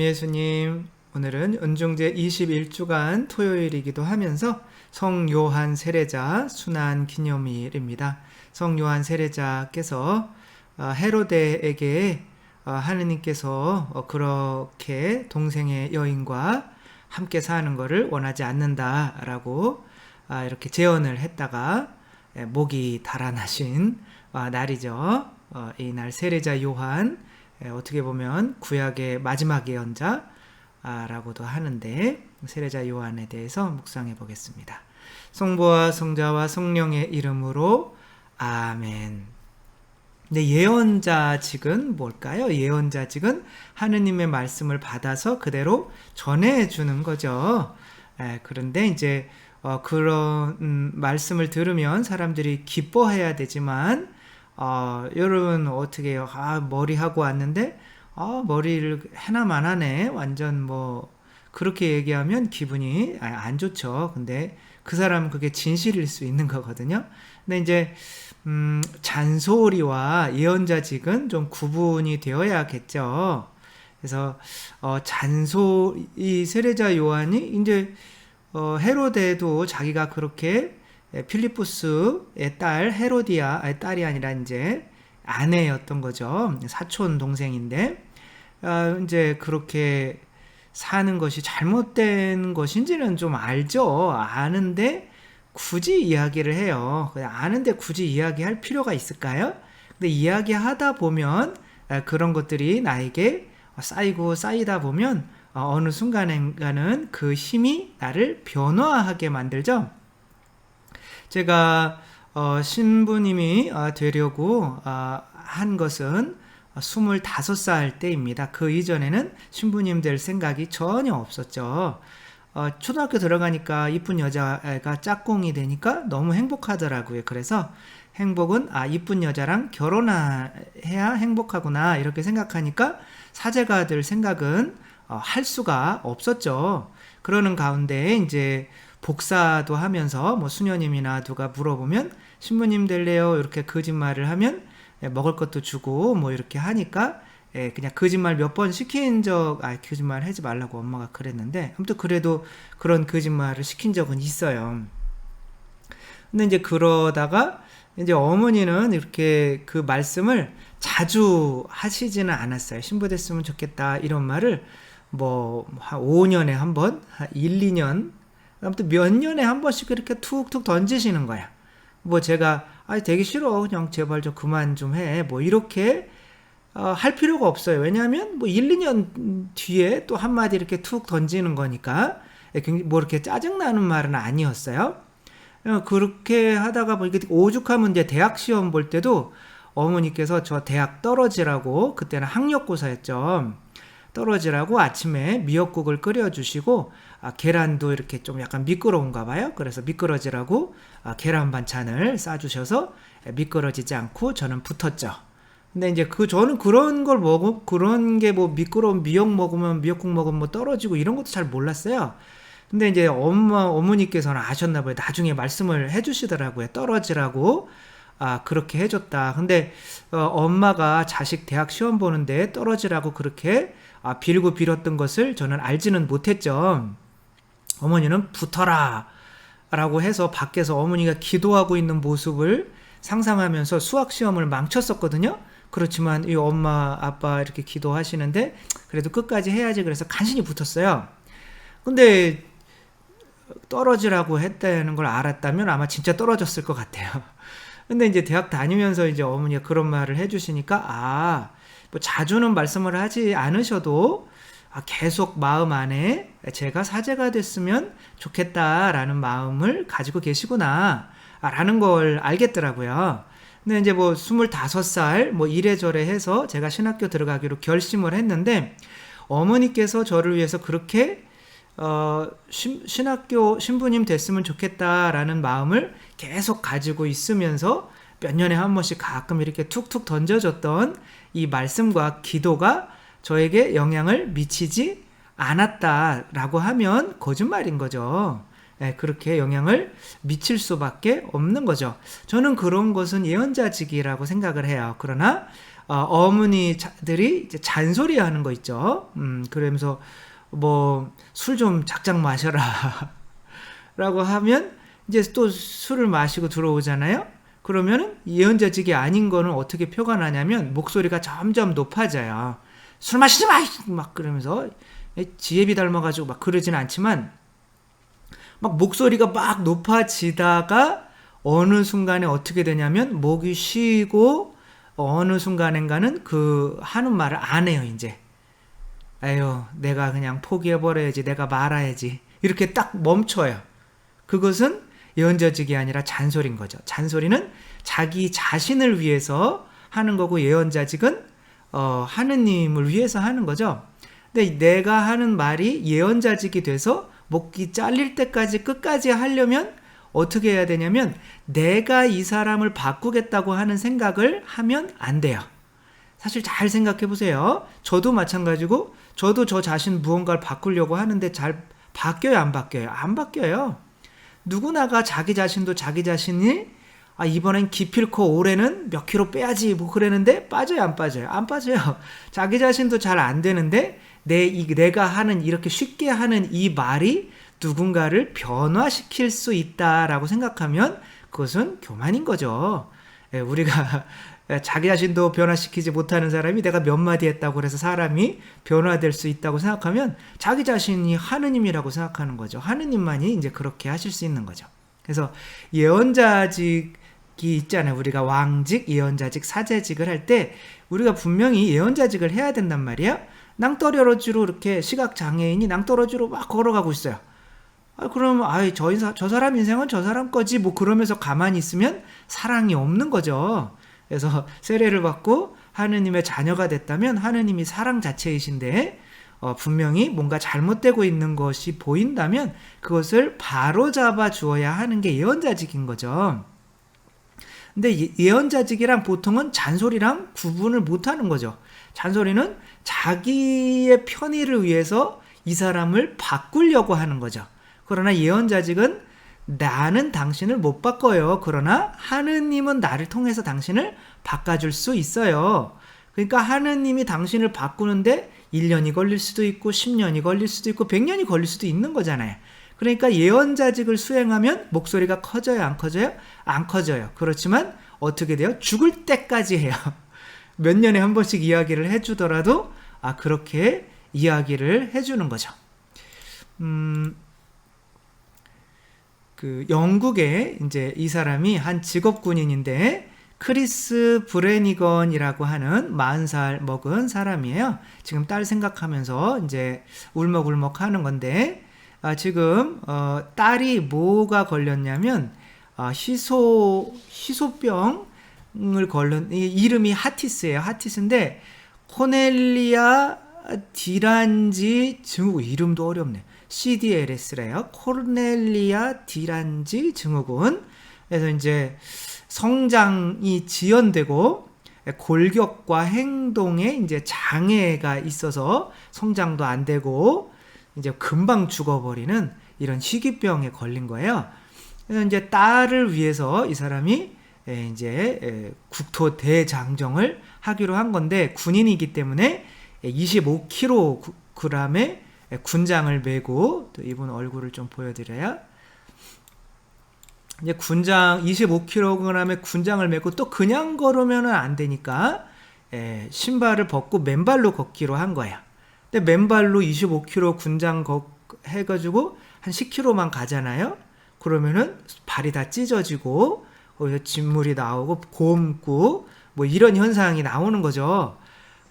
예수님, 오늘은 은중제 21주간 토요일이기도 하면서 성 요한 세례자 순환 기념일입니다. 성 요한 세례자께서 어, 헤로데에게 어, 하느님께서 어, 그렇게 동생의 여인과 함께 사는 것을 원하지 않는다라고 아, 이렇게 제언을 했다가 예, 목이 달아나신 날이죠. 이날 세례자 요한 예, 어떻게 보면 구약의 마지막 예언자라고도 하는데 세례자 요한에 대해서 묵상해 보겠습니다. 성부와 성자와 성령의 이름으로 아멘. 네, 예언자직은 뭘까요? 예언자직은 하느님의 말씀을 받아서 그대로 전해주는 거죠. 에, 그런데 이제 어, 그런 음, 말씀을 들으면 사람들이 기뻐해야 되지만 어, 여러분 어떻게 해요? 아, 머리 하고 왔는데, 아, 머리를 해나만 하네. 완전 뭐, 그렇게 얘기하면 기분이 아, 안 좋죠. 근데 그 사람은 그게 진실일 수 있는 거거든요. 근데 이제, 음, 잔소리와 예언자직은 좀 구분이 되어야겠죠. 그래서, 어, 잔소, 이 세례자 요한이 이제, 어, 헤로데도 자기가 그렇게 예, 필리푸스의 딸 헤로디아의 딸이 아니라 이제 아내였던 거죠. 사촌 동생인데 어, 이제 그렇게 사는 것이 잘못된 것인지는 좀 알죠. 아는데 굳이 이야기를 해요. 아는데 굳이 이야기할 필요가 있을까요? 근데 이야기하다 보면 아, 그런 것들이 나에게 쌓이고 쌓이다 보면 어, 어느 순간에는 그 힘이 나를 변화하게 만들죠. 제가 어, 신부님이 어, 되려고 어, 한 것은 25살 때입니다. 그 이전에는 신부님 될 생각이 전혀 없었죠. 어, 초등학교 들어가니까 이쁜 여자가 짝꿍이 되니까 너무 행복하더라고요. 그래서 행복은 아 이쁜 여자랑 결혼해야 행복하구나 이렇게 생각하니까 사제가 될 생각은 어, 할 수가 없었죠. 그러는 가운데 이제 복사도 하면서 뭐 수녀님이나 누가 물어보면 신부님 될래요 이렇게 거짓말을 하면 예, 먹을 것도 주고 뭐 이렇게 하니까 예, 그냥 거짓말 몇 번 시킨 적, 아, 거짓말 하지 말라고 엄마가 그랬는데, 아무튼 그래도 그런 거짓말을 시킨 적은 있어요. 근데 이제 그러다가, 이제 어머니는 이렇게 그 말씀을 자주 하시지는 않았어요. 신부 됐으면 좋겠다, 이런 말을 뭐, 한 5년에 한 번, 한 1, 2년 아무튼 몇 년에 한 번씩 이렇게 툭툭 던지시는 거야. 뭐 제가 아 되게 싫어 그냥 제발 좀 그만 좀 해. 뭐 이렇게 어, 할 필요가 없어요. 왜냐하면 뭐 1, 2년 뒤에 또 한마디 이렇게 툭 던지는 거니까 뭐 이렇게 짜증나는 말은 아니었어요. 어, 그렇게 하다가 보니까 오죽하면 이제 대학 시험 볼 때도 어머니께서 저 대학 떨어지라고 그때는 학력고사였죠. 떨어지라고 아침에 미역국을 끓여주시고 아, 계란도 이렇게 좀 약간 미끄러운가 봐요. 그래서 미끄러지라고 아, 계란 반찬을 싸주셔서 미끄러지지 않고 저는 붙었죠. 근데 이제 그 저는 그런 걸 먹고 그런 게 뭐 미끄러운 미역 먹으면 미역국 먹으면 뭐 떨어지고 이런 것도 잘 몰랐어요. 근데 이제 엄마 어머니께서는 아셨나 봐요. 나중에 말씀을 해주시더라고요. 떨어지라고 아 그렇게 해줬다. 근데 어, 엄마가 자식 대학 시험 보는데 떨어지라고 그렇게 아, 빌고 빌었던 것을 저는 알지는 못했죠. 어머니는 붙어라 라고 해서 밖에서 어머니가 기도하고 있는 모습을 상상하면서 수학 시험을 망쳤었거든요. 그렇지만 이 엄마 아빠 이렇게 기도하시는데 그래도 끝까지 해야지 그래서 간신히 붙었어요. 근데 떨어지라고 했다는 걸 알았다면 아마 진짜 떨어졌을 것 같아요. 근데 이제 대학 다니면서 이제 어머니가 그런 말을 해주시니까 아, 뭐 자주는 말씀을 하지 않으셔도 아, 계속 마음 안에 제가 사제가 됐으면 좋겠다라는 마음을 가지고 계시구나. 라는 걸 알겠더라고요. 근데 이제 뭐 25살 뭐 이래저래 해서 제가 신학교 들어가기로 결심을 했는데 어머니께서 저를 위해서 그렇게 어, 신, 신학교 신부님 됐으면 좋겠다라는 마음을 계속 가지고 있으면서 몇 년에 한 번씩 가끔 이렇게 툭툭 던져줬던 이 말씀과 기도가 저에게 영향을 미치지 않았다라고 하면 거짓말인 거죠. 네, 그렇게 영향을 미칠 수밖에 없는 거죠. 저는 그런 것은 예언자직이라고 생각을 해요. 그러나 어, 머니들이 이제 잔소리 하는 거 있죠. 음, 그러면서 뭐 술 좀 작작 마셔라. 라고 하면 이제 또 술을 마시고 들어오잖아요. 그러면은 예언자직이 아닌 거는 어떻게 표가 나냐면 목소리가 점점 높아져요. 술 마시지 마! 막 그러면서 지혜비 닮아가지고 막 그러진 않지만 막 목소리가 막 높아지다가 어느 순간에 어떻게 되냐면 목이 쉬고 어느 순간인가는 그 하는 말을 안 해요 이제 아유 내가 그냥 포기해버려야지 내가 말아야지 이렇게 딱 멈춰요 그것은 예언자직이 아니라 잔소리인 거죠 잔소리는 자기 자신을 위해서 하는 거고 예언자직은 어, 하느님을 위해서 하는 거죠 근데 내가 하는 말이 예언자직이 돼서 목이 잘릴 때까지 끝까지 하려면 어떻게 해야 되냐면 내가 이 사람을 바꾸겠다고 하는 생각을 하면 안 돼요. 사실 잘 생각해 보세요. 저도 마찬가지고 저도 저 자신 무언가를 바꾸려고 하는데 잘 바뀌어요, 안 바뀌어요? 안 바뀌어요. 누구나가 자기 자신도 자기 자신이 아, 이번엔 기필코 올해는 몇 킬로 빼야지 뭐 그러는데 빠져요, 안 빠져요? 안 빠져요. 자기 자신도 잘 안 되는데 내 이, 내가 하는 이렇게 쉽게 하는 이 말이 누군가를 변화시킬 수 있다라고 생각하면 그것은 교만인 거죠. 예, 우리가 자기 자신도 변화시키지 못하는 사람이 내가 몇 마디 했다고 해서 사람이 변화될 수 있다고 생각하면 자기 자신이 하느님이라고 생각하는 거죠. 하느님만이 이제 그렇게 하실 수 있는 거죠. 그래서 예언자직이 있잖아요. 우리가 왕직, 예언자직, 사제직을 할 때 우리가 분명히 예언자직을 해야 된단 말이야. 낭떠러지로 이렇게 시각 장애인이 낭떠러지로 막 걸어가고 있어요. 아, 그럼 아이 저, 인사, 저 사람 인생은 저 사람 거지 뭐 그러면서 가만히 있으면 사랑이 없는 거죠. 그래서 세례를 받고 하느님의 자녀가 됐다면 하느님이 사랑 자체이신데 어, 분명히 뭔가 잘못되고 있는 것이 보인다면 그것을 바로 잡아 주어야 하는 게 예언자직인 거죠. 근데 예- 예언자직이랑 보통은 잔소리랑 구분을 못 하는 거죠. 잔소리는 자기의 편의를 위해서 이 사람을 바꾸려고 하는 거죠. 그러나 예언자직은 나는 당신을 못 바꿔요. 그러나 하느님은 나를 통해서 당신을 바꿔줄 수 있어요. 그러니까 하느님이 당신을 바꾸는데 1년이 걸릴 수도 있고 10년이 걸릴 수도 있고 100년이 걸릴 수도 있는 거잖아요. 그러니까 예언자직을 수행하면 목소리가 커져요, 안 커져요? 안 커져요. 그렇지만 어떻게 돼요? 죽을 때까지 해요. 몇 년에 한 번씩 이야기를 해주더라도 아 그렇게 이야기를 해주는 거죠. 음, 그 영국에 이제 이 사람이 한 직업 군인인데 크리스 브레니건이라고 하는 40살 먹은 사람이에요. 지금 딸 생각하면서 이제 울먹울먹 하는 건데 아, 지금 어, 딸이 뭐가 걸렸냐면 아, 희소 희소병을 이 이름이 하티스예요. 하티스인데 코넬리아 디란지 증후군 이름도 어렵네. CDLS래요. 코넬리아 디란지 증후군. 그래서 이제 성장이 지연되고 골격과 행동에 이제 장애가 있어서 성장도 안 되고 이제 금방 죽어버리는 이런 희귀병에 걸린 거예요. 그래서 이제 딸을 위해서 이 사람이 에, 이제 에, 국토 대장정을 하기로 한 건데 군인이기 때문에 25kg의 군장을 메고 또 이분 얼굴을 좀 보여드려요. 이제 군장 25kg의 군장을 메고 또 그냥 걸으면은 안 되니까 에, 신발을 벗고 맨발로 걷기로 한 거야. 근데 맨발로 25kg 군장 걷, 해가지고 한 10km만 가잖아요. 그러면은 발이 다 찢어지고 거기서 진물이 나오고 곰고 뭐 이런 현상이 나오는 거죠.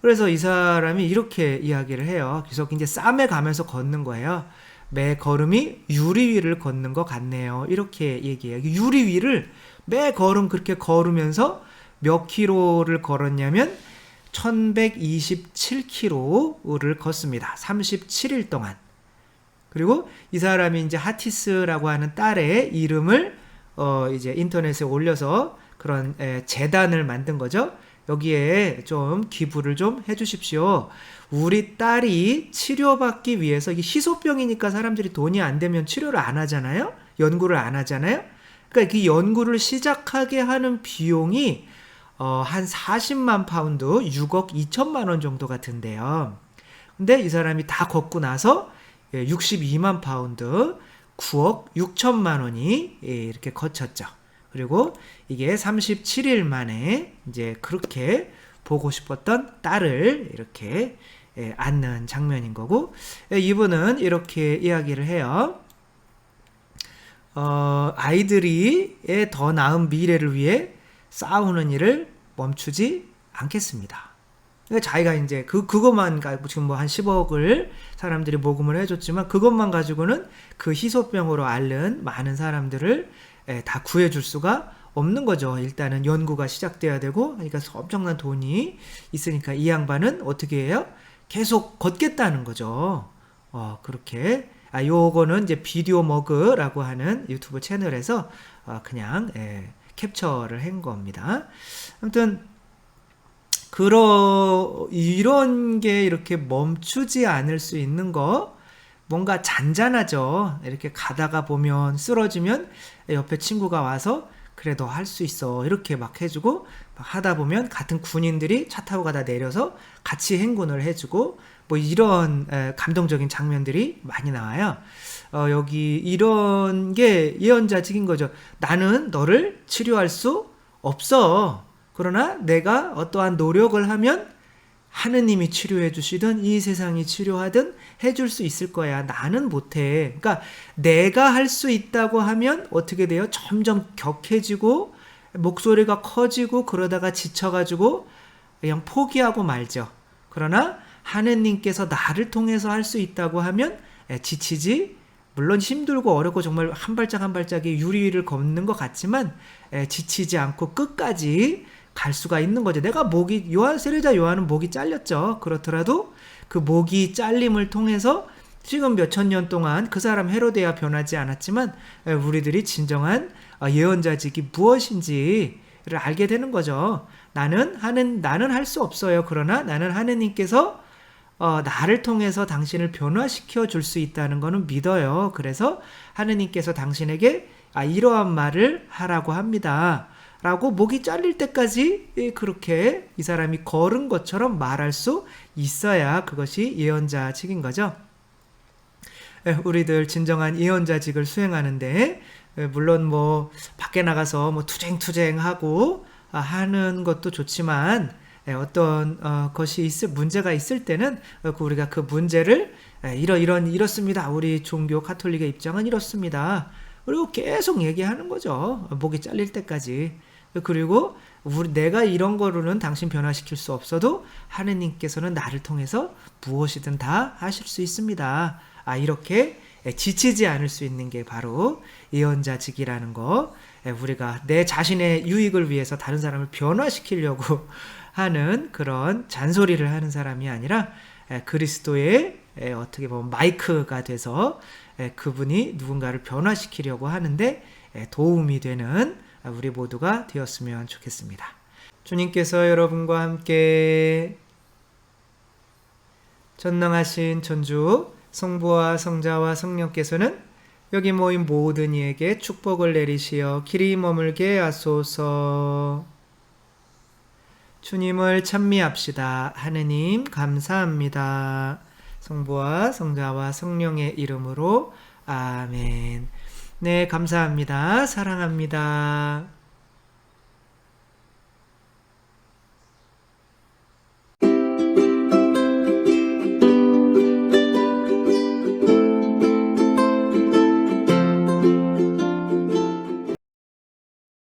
그래서 이 사람이 이렇게 이야기를 해요. 그래서 이제 쌈에 가면서 걷는 거예요. 매 걸음이 유리 위를 걷는 것 같네요. 이렇게 얘기해요. 유리 위를 매 걸음 그렇게 걸으면서 몇 킬로를 걸었냐면 1127킬로를 걷습니다. 37일 동안. 그리고 이 사람이 이제 하티스라고 하는 딸의 이름을 어 이제 인터넷에 올려서 그런 에, 재단을 만든 거죠. 여기에 좀 기부를 좀 해주십시오. 우리 딸이 치료받기 위해서 이게 희소병이니까 사람들이 돈이 안 되면 치료를 안 하잖아요. 연구를 안 하잖아요. 그러니까 그 연구를 시작하게 하는 비용이 어, 한 40만 파운드, 6억 2천만 원 정도가 든대요. 근데 이 사람이 다 걷고 나서 예, 62만 파운드, 9억 6천만 원이 예, 이렇게 거쳤죠. 그리고 이게 37일 만에 이제 그렇게 보고 싶었던 딸을 이렇게 예, 안는 장면인 거고 예, 이분은 이렇게 이야기를 해요. 어, 아이들이 의더 나은 미래를 위해 싸우는 일을 멈추지 않겠습니다. 그러니까 자기가 이제 그 그것만 가지고 지금 뭐 한 10억을 사람들이 모금을 해줬지만 그것만 가지고는 그 희소병으로 앓는 많은 사람들을 에, 다 구해줄 수가 없는 거죠. 일단은 연구가 시작돼야 되고 그러니까 엄청난 돈이 있으니까 이 양반은 어떻게 해요? 계속 걷겠다는 거죠. 어, 그렇게 아, 요거는 이제 비디오 머그라고 하는 유튜브 채널에서 어, 그냥 예, 캡처를 한 겁니다. 아무튼 그러 이런 게 이렇게 멈추지 않을 수 있는 거 뭔가 잔잔하죠. 이렇게 가다가 보면 쓰러지면 옆에 친구가 와서 그래도 할수 있어 이렇게 막 해주고 막 하다 보면 같은 군인들이 차 타고 가다 내려서 같이 행군을 해주고 뭐 이런 에, 감동적인 장면들이 많이 나와요. 어, 여기 이런 게 예언자직인 거죠. 나는 너를 치료할 수 없어. 그러나 내가 어떠한 노력을 하면 하느님이 치료해 주시든 이 세상이 치료하든 해줄 수 있을 거야. 나는 못해. 그러니까 내가 할 수 있다고 하면 어떻게 돼요? 점점 격해지고 목소리가 커지고 그러다가 지쳐가지고 그냥 포기하고 말죠. 그러나 하느님께서 나를 통해서 할 수 있다고 하면 지치지 물론 힘들고 어렵고 정말 한 발짝 한 발짝이 유리를 걷는 것 같지만 지치지 않고 끝까지 갈 수가 있는 거죠. 내가 목이 요한 세례자 요한은 목이 잘렸죠. 그렇더라도 그 목이 잘림을 통해서 지금 몇천 년 동안 그 사람 헤로데야 변하지 않았지만 우리들이 진정한 어, 예언자직이 무엇인지를 알게 되는 거죠. 나는 하는 나는 할 수 없어요. 그러나 나는 하느님께서 어, 나를 통해서 당신을 변화시켜 줄 수 있다는 것은 믿어요. 그래서 하느님께서 당신에게 아, 이러한 말을 하라고 합니다. 라고 목이 잘릴 때까지 그렇게 이 사람이 걸은 것처럼 말할 수 있어야 그것이 예언자직인 거죠. 우리들 진정한 예언자직을 수행하는데 물론 뭐 밖에 나가서 뭐 투쟁투쟁하고 하는 것도 좋지만 어떤 어, 것이 있을 문제가 있을 때는 그 우리가 그 문제를 이러 이런 이렇습니다. 우리 종교 카톨릭의 입장은 이렇습니다. 그리고 계속 얘기하는 거죠. 목이 잘릴 때까지. 그리고 우리 내가 이런 거로는 당신 변화시킬 수 없어도 하느님께서는 나를 통해서 무엇이든 다 하실 수 있습니다. 아 이렇게 지치지 않을 수 있는 게 바로 예언자직이라는 거. 우리가 내 자신의 유익을 위해서 다른 사람을 변화시키려고 하는 그런 잔소리를 하는 사람이 아니라 그리스도의 어떻게 보면 마이크가 돼서 그분이 누군가를 변화시키려고 하는데 도움이 되는 우리 모두가 되었으면 좋겠습니다. 주님께서 여러분과 함께 전능하신 천주 성부와 성자와 성령께서는 여기 모인 모든 이에게 축복을 내리시어 길이 머물게 하소서. 주님을 찬미합시다. 하느님 감사합니다. 성부와 성자와 성령의 이름으로 아멘. 네, 감사합니다. 사랑합니다.